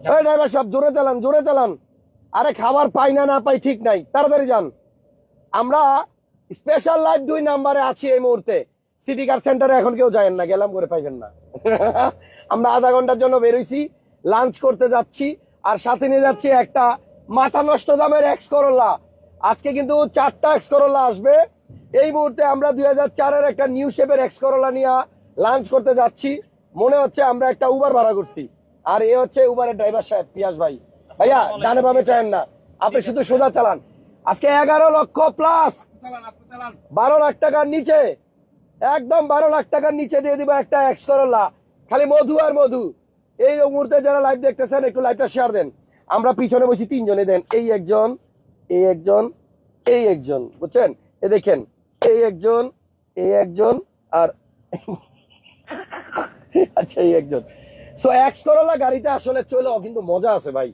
এই ড্রাইভার সাহেব জোরে চালান জোরে চালান। আরে খাবার পাই না না পাই ঠিক নাই। তাড়াতাড়ি যান। আমরা স্পেশাল লাইভ দুই নাম্বারে আছি এই মুহূর্তে। সিটি কার সেন্টারে এখন কেউ যায় না, গেলাম করে পাইবেন না। আমরা আধা ঘণ্টার জন্য বেরোইছি লাঞ্চ করতে যাচ্ছি, আর সাথে নিয়ে যাচ্ছি একটা মাথা নষ্ট দামের এক্স করোলা আজকে কিন্তু চারটা এক্স করোলা আসবে। এই মুহূর্তে আমরা দুই হাজার একটা নিউ শেপের এক্স করোলা নিয়ে লাঞ্চ করতে যাচ্ছি। মনে হচ্ছে আমরা একটা উবার ভাড়া করছি। আর এ হচ্ছে উবারের ড্রাইভার সাহেব পিয়াস ভাই। ভাইয়া ডানে বামে চায়েন না। আপনি শুধু সোজা চালান। আজকে এগারো লক্ষ প্লাস বারো লাখ টাকার নিচে। একদম বারো লাখ টাকার নিচে দিয়ে দিব একটা এক্স করোলা খালি মধু আর মধু। এই মুহূর্তে যারা লাইভ দেখতেছেন একটু লাইভটা শেয়ার দেন। আমরা পিছনে বসি তিনজনে দেন। এই একজন এই একজন এই একজন। বুঝছেন? এ দেখেন এই একজন এই একজন আর আচ্ছা এই একজন। সো এক্স করোলা গাড়িটা আসলে চলেও কিন্তু মজা আছে ভাই।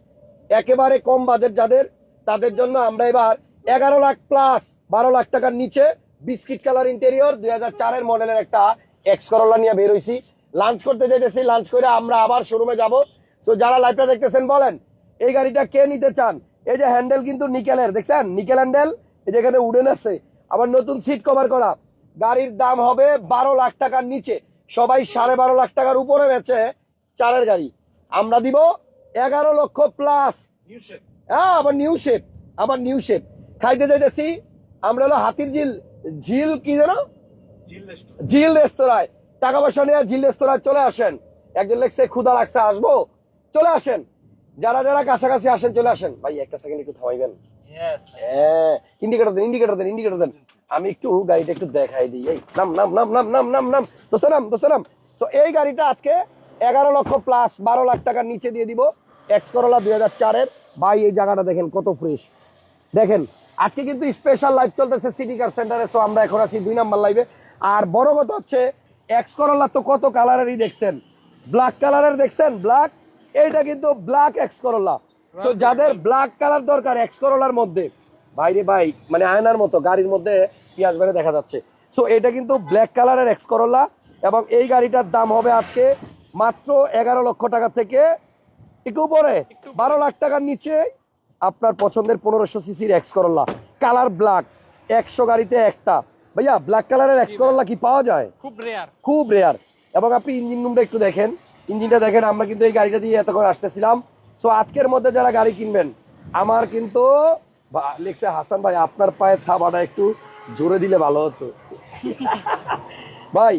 একেবারে কম বাজেট যাদের, তাদের জন্য আমরা এবার এগারো লাখ প্লাস বারো লাখ টাকার নিচে বিস্কিট কালার ইন্টেরিয়র দুই হাজার মডেলের একটা এক্স করোলা নিয়ে বেরোইছি লাঞ্চ করতে যেতেছি লাঞ্চ করে আমরা আবার শোরুমে যাব। তো যারা লাইভটা দেখতেছেন, বলেন, এই গাড়িটা কে নিতে চান? এই যে হ্যান্ডেল কিন্তু নিকেলের দেখছেন? নিকেল হ্যান্ডেল এই যেখানে উডেন আছে। আবার নতুন সিট কভার করা। গাড়ির দাম হবে বারো লাখ টাকার নিচে। সবাই সাড়ে বারো লাখ টাকার উপরে বেচে চারের গাড়ি। আমরা দিব এগারো লক্ষ প্লাস হ্যাঁ আবার নিউ শেপ আবার নিউ শেপ খাইতে যাইতেছি আমরা হলো হাতির ঝিল। ঝিল কি যেন? ঝিল রেস্তোরাঁয়। টাকা পয়সা নিয়ে ঝিল রেস্তোরাঁয় চলে আসেন। একজন লেখছে ক্ষুদা লাগছে আসব। চলে আসেন। যারা যারা কাছাকাছি আসেন চলে আসেন। ভাই একটা সেকেন্ড একটু থামাইবেন। হ্যাঁ ইন্ডিকেটর দেন ইন্ডিকেটর দেন ইন্ডিকেটর দেন। আমি একটু গাড়িটা একটু দেখাই দিই। এই নাম নাম নাম নাম নাম নাম নাম। দোস্ত নাম দোস্ত নাম। তো এই গাড়িটা আজকে এগারো লক্ষ প্লাস বারো লাখ টাকার নিচে দিয়ে দিব। এক্স করোলা দুই হাজার চারের। ভাই এই জায়গাটা দেখেন কত ফ্রেশ দেখেন আজকে কিন্তু স্পেশাল লাইভ চলতেছে সিটি কার সেন্টারে সো আমরা এখন আছি দুই নাম্বার লাইভে আর বড় কথা হচ্ছে এক্স করোলা তো কত কালারেরই দেখছেন? ব্ল্যাক কালারের দেখছেন? ব্ল্যাক এইটা কিন্তু ব্ল্যাক এক্স করোলা তো যাদের ব্ল্যাক কালার দরকার এক্স করোলার মধ্যে বাইরে ভাই মানে আয়নার মতো গাড়ির মধ্যে পিয়াজ বেড়ে দেখা যাচ্ছে। সো এটা কিন্তু ব্ল্যাক কালারের এক্স করোলা এবং এই গাড়িটার দাম হবে আজকে মাত্র এগারো লক্ষ টাকা থেকে একটু উপরে বারো লাখ টাকার নিচে আপনার পছন্দের পনেরোশো সিসির এক্স করোলা কালার ব্ল্যাক একশো গাড়িতে একটা। ভাইয়া ব্ল্যাক কালারের এক্স করোলা কি পাওয়া যায়? খুব রেয়ার খুব রেয়ার এবং আপনি ইঞ্জিন রুমটা একটু দেখেন। ইঞ্জিনটা দেখেন আমরা কিন্তু এই গাড়িটা দিয়ে এত করে আসতেছিলাম। তো আজকের মধ্যে যারা গাড়ি কিনবেন আমার কিন্তু লিখছে হাসান ভাই আপনার পায়ে থাবাটা একটু জোরে দিলে ভালো হতো। ভাই।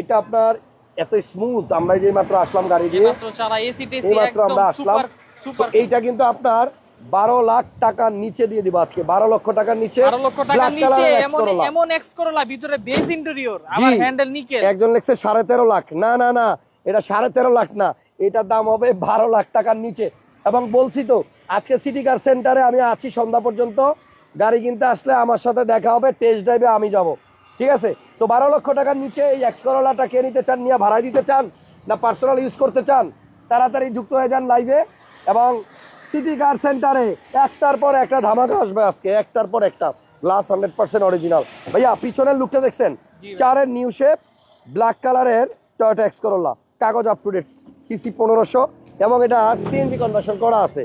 এটা আপনার এত স্মুথ আমরা যে মাত্র আসলাম গাড়ি দিয়ে মাত্র আমরা আসলাম। এইটা কিন্তু আপনার বারো লাখ টাকার নিচে দিয়ে দিব আজকে। বারো লক্ষ টাকার নিচে এমন এক্স করলা ভিতরে বেস ইন্টেরিয়র হ্যান্ডেল নিকেল একজন লেখছে সাড়ে তেরো লাখ। না না না এটা সাড়ে তেরো লাখ না এটার দাম হবে বারো লাখ টাকার নিচে। এবং বলছি তো আজকে সিটি কার সেন্টারে আমি আছি সন্ধ্যা পর্যন্ত। গাড়ি কিনতে আসলে আমার সাথে দেখা হবে টেস্ট ড্রাইভে আমি যাব। ঠিক আছে? তো বারো লক্ষ টাকার নিচে এই এক্স করোলাটা কে নিতে চান নিয়ে ভাড়ায় দিতে চান না পার্সোনাল ইউজ করতে চান তাড়াতাড়ি যুক্ত হয়ে যান লাইভে এবং সিটি কার সেন্টারে একটার পর একটা ধামাকা আসবে আজকে একটার পর একটা। গ্লাস হান্ড্রেড পার্সেন্ট অরিজিনাল ভাইয়া পিছনের লুকটা দেখছেন। চারের নিউ শেপ ব্ল্যাক কালারের টয়োটা এক্স করোলা কাগজ আপ টু ডেট সিসি পনেরোশো এবং এটা সিএনজি কনভার্সন করা আছে।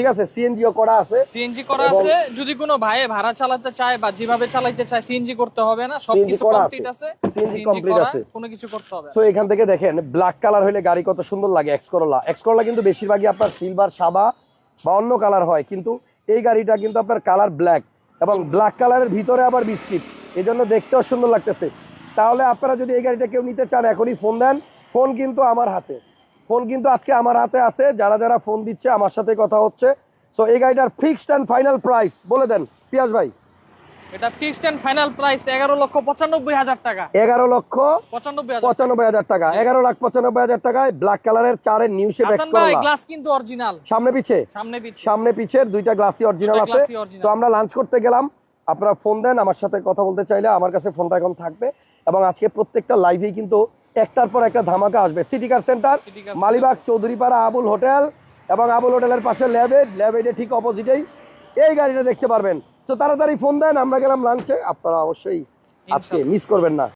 ঠিক আছে সিএনজিও করা আছে সিএনজি করা আছে যদি কোনো ভাই ভাড়া চালাতে চায় বা যেভাবে চালাতে চায় সিএনজি করতে হবে না সবকিছু করা কমপ্লিট আছে। সিএনজি করা আছে। কোনো কিছু করতে হবে। তো এখান থেকে দেখেন ব্ল্যাক কালার হলে গাড়ি কত সুন্দর লাগে এক্স করোলা এক্স করোলা কিন্তু বেশিরভাগই আপনার সিলভার সাদা বা অন্য কালার হয় কিন্তু এই গাড়িটা কিন্তু আপনার কালার ব্ল্যাক এবং ব্ল্যাক কালারের ভিতরে আবার বিস্কিট এই জন্য দেখতেও সুন্দর লাগতেছে তাহলে আপনারা যদি এই গাড়িটা কেউ নিতে চান এখনই ফোন দেন ফোন কিন্তু আমার হাতে ফোন কিন্তু আজকে আমার হাতে আছে যারা যারা ফোন দিচ্ছে আমার সাথে কথা হচ্ছে। তো এই গাড়িটার ফিক্সড অ্যান্ড ফাইনাল প্রাইস বলে দেন পিয়াস ভাই। এটা ফিক্সড এন্ড ফাইনাল প্রাইস এগারো লক্ষ পঁচানব্বই হাজার টাকা। এগারো লক্ষ পঁচানব্বই হাজার পঁচানব্বই হাজার টাকা এগারো লাখ পঁচানব্বই হাজার টাকায় ব্ল্যাক কালারের চারের নিউ শেপ এক্স হাসান ভাই গ্লাস কিন্তু অরিজিনাল সামনে পিছে? সামনে পিছে। সামনে পিছের দুইটা গ্লাসি অরিজিনাল আছে। তো আমরা লাঞ্চ করতে গেলাম। আপনারা ফোন দেন আমার সাথে কথা বলতে চাইলে আমার কাছে ফোনটা এখন থাকবে। এবং আজকে প্রত্যেকটা লাইভেই কিন্তু একটার পর একটা ধামাকা আসবে। City Car Centre Malibagh Chowdhurypara Abul hotel এবং আবুল হোটেলের পাশে ল্যাবেড ল্যাবেডে ঠিক অপোজিটেই এই গাড়িটা দেখতে পারবেন। তো তাড়াতাড়ি ফোন দেন আমরা গেলাম লাঞ্চে আপনারা অবশ্যই আজকে মিস করবেন না।